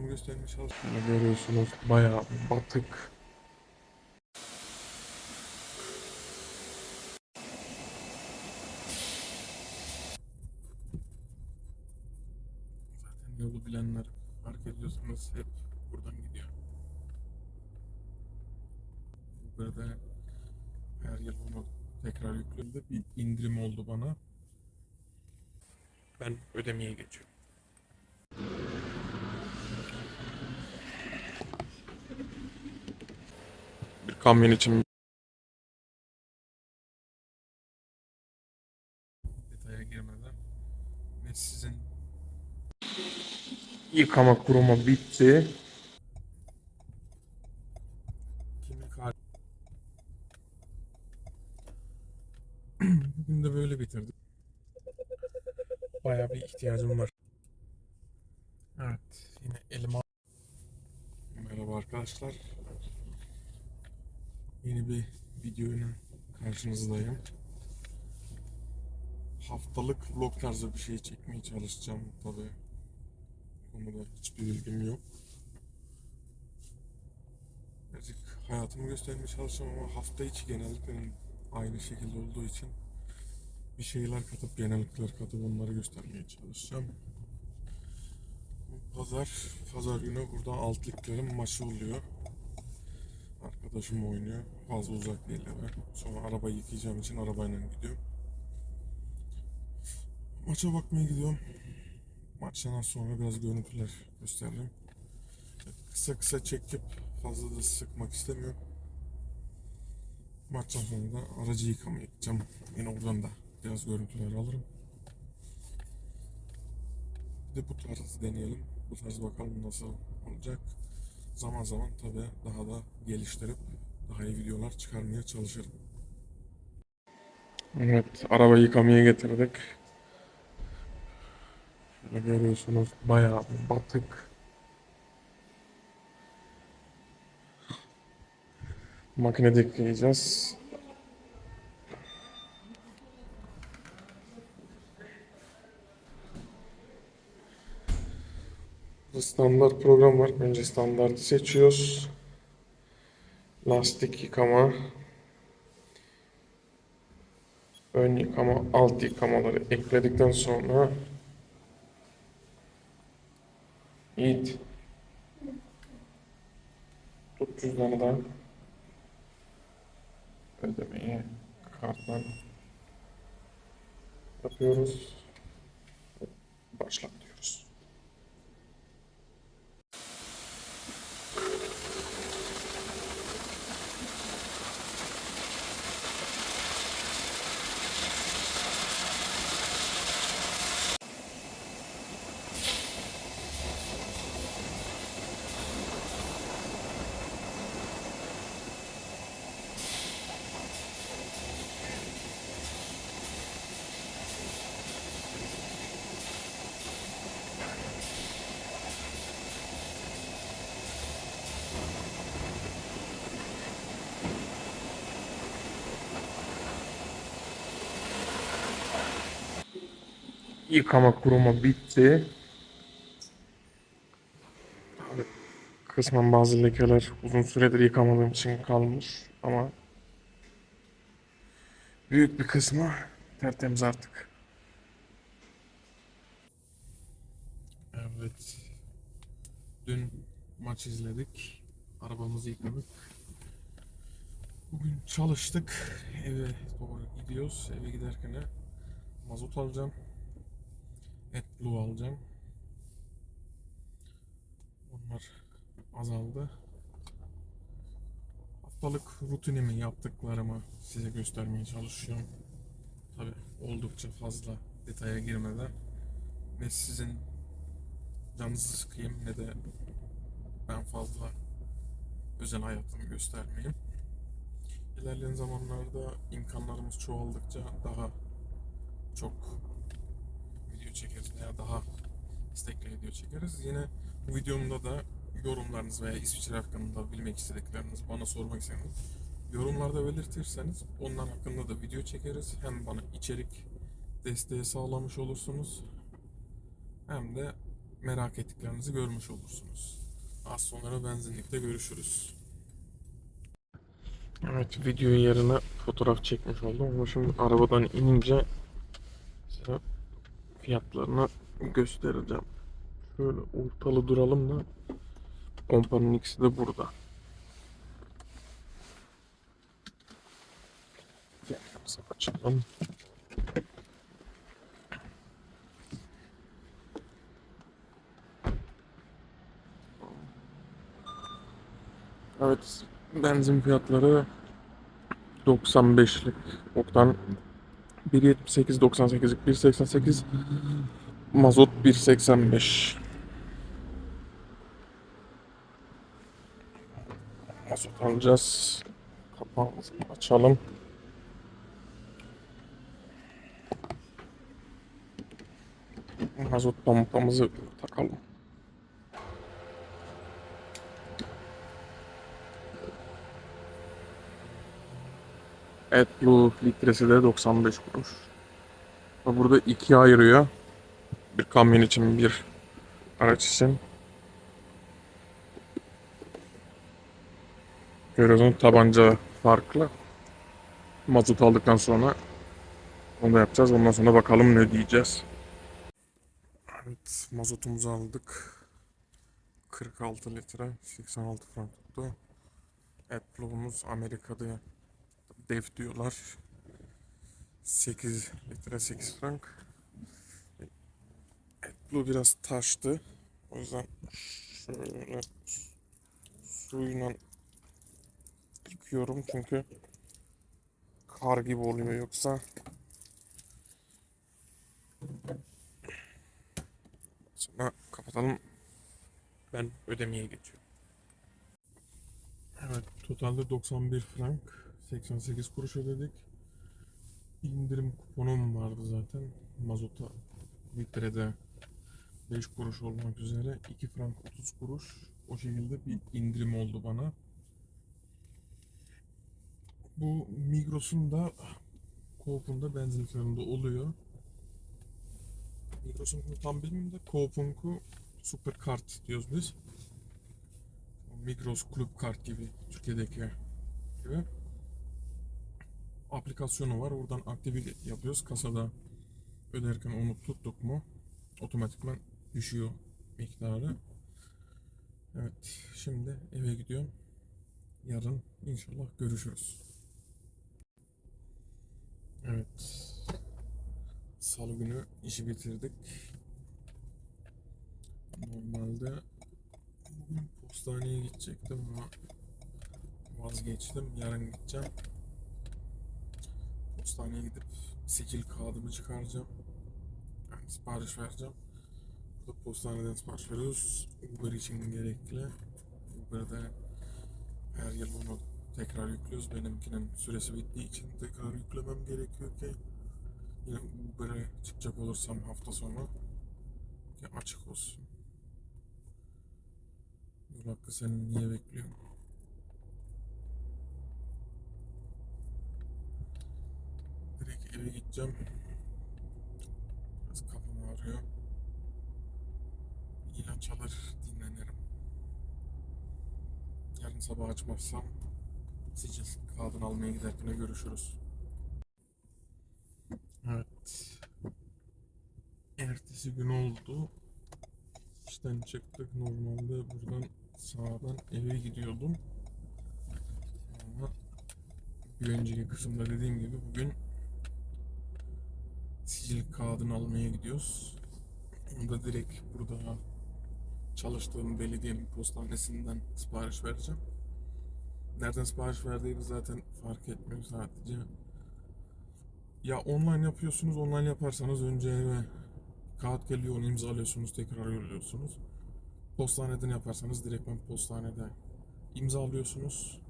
hayatımı göstermeye çalışıyorum. Görüyorsunuz bayağı batık. Zaten yolu bilenler fark ediyorsanız hep buradan gidiyor. Burada her yıl bunu tekrar yüklüyordu. Bir indirim oldu bana. Ben ödemeye geçiyorum. Kamyon için detaya girmeden ve sizin yıkama kuruma bitti. Bugün de böyle bitirdim. Bayağı bir ihtiyacım var. Evet, yine elim al- Merhaba arkadaşlar. Yeni bir videoyla karşınızdayım. Haftalık vlog tarzı bir şey çekmeye çalışacağım tabi. Konuda hiçbir bilgim yok. Birazcık hayatımı göstermeye çalışacağım ama hafta içi genellikle aynı şekilde olduğu için bir şeyler katıp genellikler katıp onları göstermeye çalışacağım. Pazar, pazar günü burada alt liglerin maçı oluyor. Arkadaşım oynuyor. Fazla uzak değil eve. Sonra arabayı yıkayacağım için arabayla gidiyorum. Maça bakmaya gidiyorum. Maçtan sonra biraz görüntüler göstereceğim. Kısa kısa çekip fazla da sıkmak istemiyorum. Maçtan sonra da aracı yıkamaya gideceğim. Yine oradan da biraz görüntüler alırım. Bir de bu tarz deneyelim. Bu tarz bakalım nasıl olacak. Zaman zaman tabi daha da geliştirip daha iyi videolar çıkarmaya çalışırım. Evet, araba yıkamaya getirdik. Şöyle görüyorsunuz bayağı batık. Makinede yıkayacağız. Standart program var. Önce standartı seçiyoruz. Lastik yıkama. Ön yıkama, alt yıkamaları ekledikten sonra Yiğit tut cüzdanı da ödemeyi karttan yapıyoruz. Başlat diyoruz. Yıkama kuruma bitti. Kısmen bazı lekeler uzun süredir yıkamadığım için kalmış ama büyük bir kısmı tertemiz artık. Evet. Dün maç izledik. Arabamızı yıkadık. Bugün çalıştık. Eve doğru gidiyoruz. Eve giderken de mazot alacağım. AdBlue alacağım. Onlar azaldı. Haftalık rutinimi yaptıklarımı size göstermeye çalışıyorum. Tabi oldukça fazla detaya girmeden ne sizin canınızı sıkayım ne de ben fazla özel hayatımı göstermeyeyim. İlerleyen zamanlarda imkanlarımız çoğaldıkça daha çok video çekeriz veya daha istekli video çekeriz. Yine bu videomda da yorumlarınız veya İsviçre hakkında bilmek istedikleriniz, bana sormak istediğiniz yorumlarda belirtirseniz onlar hakkında da video çekeriz. Hem bana içerik desteği sağlamış olursunuz hem de merak ettiklerinizi görmüş olursunuz. Az sonra benzinlikte görüşürüz. Evet videoyu yerine fotoğraf çekmiş oldum ama şimdi arabadan inince fiyatlarını göstereceğim. Şöyle ortalı duralım da kompanın ikisi de burada. Fiyatlarımızı açalım. Evet, benzin fiyatları 95'lik oktan 1.78 98'lik 1.88 mazot 1.85 mazot alacağız. Kapağımızı açalım. Mazot pompamızı takalım AdBlue litresi de 95 kuruş. Burada ikiye ayırıyor. Bir kamyon için bir araç için. Görüyorsunuz tabanca farklı. Mazot aldıktan sonra onu da yapacağız. Ondan sonra bakalım ne diyeceğiz. Evet mazotumuzu aldık. 46 litre 86 frank tuttu. AdBlue'umuz Amerika'da dev diyorlar. 8 litre 8 frank. AdBlue biraz taştı. O yüzden şöyle suyla yıkıyorum çünkü kar gibi oluyor yoksa sonra kapatalım ben ödemeye geçiyorum. Evet totalde 91 frank 88 kuruş ödedik. İndirim kuponum vardı zaten. Mazota litrede 5 kuruş olmak üzere 2 frank 30 kuruş. O şekilde bir indirim oldu bana. Bu Migros'un da Coop'un benzinliklerinde oluyor. Migros'un tam bilmiyorum da Coop'unku Super Kart diyoruz biz. Migros Club Kart gibi Türkiye'deki gibi aplikasyonu var. Oradan aktive yapıyoruz. Kasada öderken onu tuttuk mu otomatikman düşüyor miktarı. Evet, şimdi eve gidiyorum. Yarın inşallah görüşürüz. Evet. Salı günü işi bitirdik. Normalde bugün postaneye gidecektim ama vazgeçtim. Yarın gideceğim. Postaneye gidip sicil kağıdımı çıkaracağım. Yani sipariş vereceğim. Burada postaneden sipariş veriyoruz. Uber için gerekli. Uber'de her yıl onu tekrar yüklüyoruz. Benimkinin süresi bittiği için tekrar yüklemem gerekiyor ki yine Uber'e çıkacak olursam hafta sonu ki açık olsun. Yol hakkı seni niye bekliyorum? Direkt eve gideceğim. Biraz kafam ağrıyor. İlaç alır dinlenirim. Yarın sabah açmazsam sicil kağıdını almaya giderken görüşürüz. Evet. Ertesi gün oldu. İşten çıktık. Normalde buradan sağdan eve gidiyordum. Ama bir önceki kısımda dediğim gibi bugün sicil kağıdını almaya gidiyoruz. Onu da direkt burada çalıştığım belediyenin postanesinden sipariş vereceğim. Nereden sipariş verdiğimi zaten fark etmiyor sadece. Ya online yapıyorsunuz, online yaparsanız önce eve kağıt geliyor, onu imzalıyorsunuz, tekrar yolluyorsunuz. Postaneden yaparsanız direktmen postanede imzalıyorsunuz.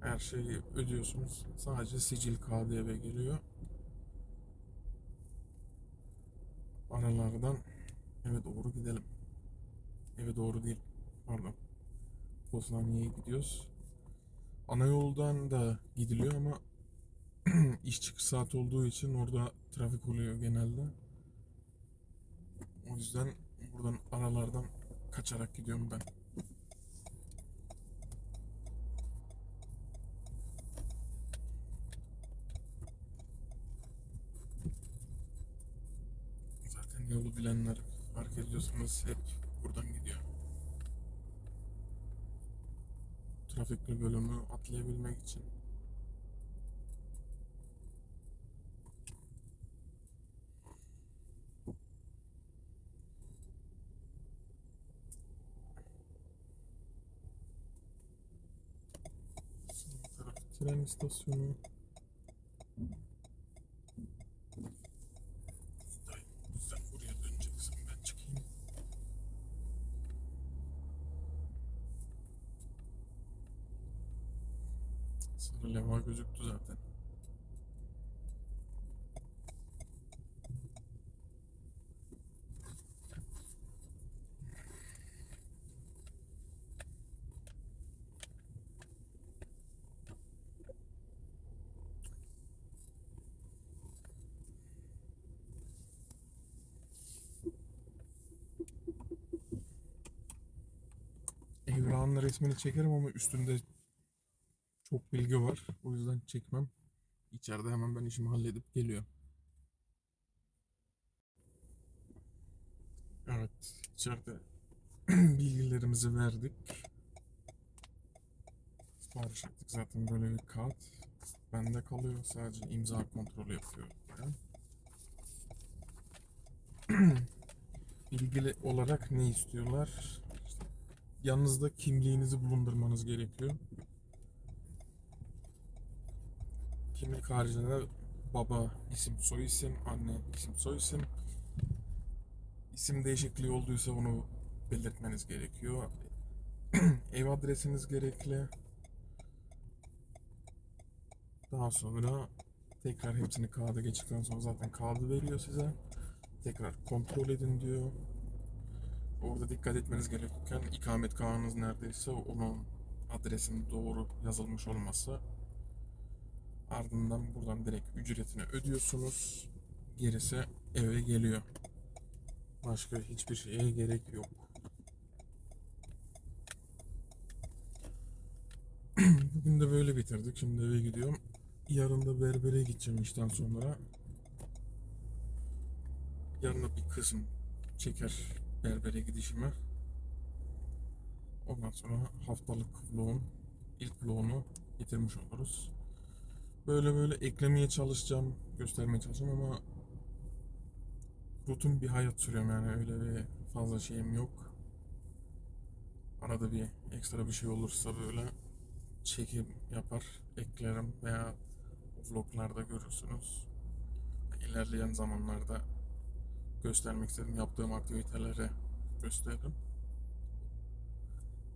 Her şeyi ödüyorsunuz. Sadece sicil kağıdı eve geliyor. Aralardan eve doğru gidelim. Eve doğru değil. Pardon. Postaneye gidiyoruz. Ana yoldan da gidiliyor ama iş çıkış saati olduğu için orada trafik oluyor genelde. O yüzden Buradan aralardan kaçarak gidiyorum ben. Zaten yolu bilenler fark ediyorsanız hep buradan gidiyor. Trafikli bölümü atlayabilmek için. Tren istasyonu. Leva gözüktü zaten. Evrağın resmini çekerim ama üstünde çok bilgi var. O yüzden çekmem. İçeride hemen ben işimi halledip geliyorum. Evet, içeride bilgilerimizi verdik. Sipariş ettik zaten böyle bir kağıt. Bende kalıyor. Sadece imza kontrolü yapıyor. Ben. Bilgili olarak ne istiyorlar? Yanınızda kimliğinizi bulundurmanız gerekiyor. Kimlik haricinde baba isim soy isim, anne isim soy isim. İsim değişikliği olduysa onu belirtmeniz gerekiyor. Ev adresiniz gerekli. Daha sonra tekrar hepsini kağıda geçtikten sonra zaten kağıdı veriyor size. Tekrar kontrol edin diyor. Orada dikkat etmeniz gereken ikamet kağıdınız neredeyse onun adresinin doğru yazılmış olması. Ardından buradan direkt ücretini ödüyorsunuz. Gerisi eve geliyor. Başka hiçbir şeye gerek yok. Bugün de böyle bitirdik. Şimdi eve gidiyorum. Yarın da berbere gideceğim işten sonra. Yarın da bir kısım çeker berbere gidişime. Ondan sonra haftalık vlogun ilk vlogunu bitirmiş oluruz. Böyle böyle eklemeye çalışacağım, göstermeye çalışacağım ama rutin bir hayat sürüyorum yani öyle bir fazla şeyim yok. Arada bir ekstra bir şey olursa böyle çekim yapar, eklerim veya vloglarda görürsünüz. İlerleyen zamanlarda göstermek istediğim yaptığım aktiviteleri gösteririm.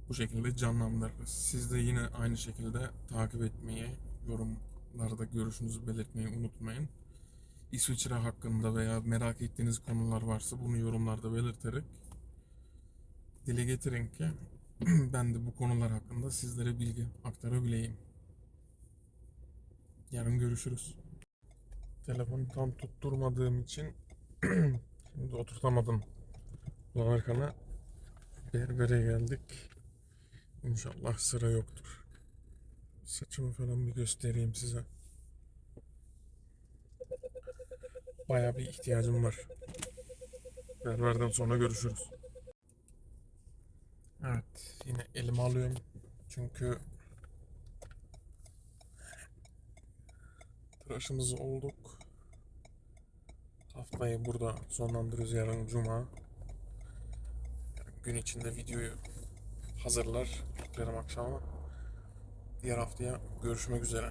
Bu şekilde canlandırırız. Siz de yine aynı şekilde takip etmeyi, yorumlarda görüşünüzü belirtmeyi unutmayın. İsviçre hakkında veya merak ettiğiniz konular varsa bunu yorumlarda belirterek dile getirin ki ben de bu konular hakkında sizlere bilgi aktarabileyim. Yarın görüşürüz. Telefonu tam tutturmadığım için şimdi oturtamadım. Ulan arkana berbere geldik. İnşallah sıra yoktur. Saçımı falan bir göstereyim size. Bayağı bir ihtiyacım var. Berberden sonra görüşürüz. Evet, yine elime alıyorum. Çünkü tıraşımız olduk. Haftayı burada sonlandırıyoruz yarın cuma. Gün içinde videoyu hazırlar. Yüklerim akşama. Diğer haftaya görüşmek üzere.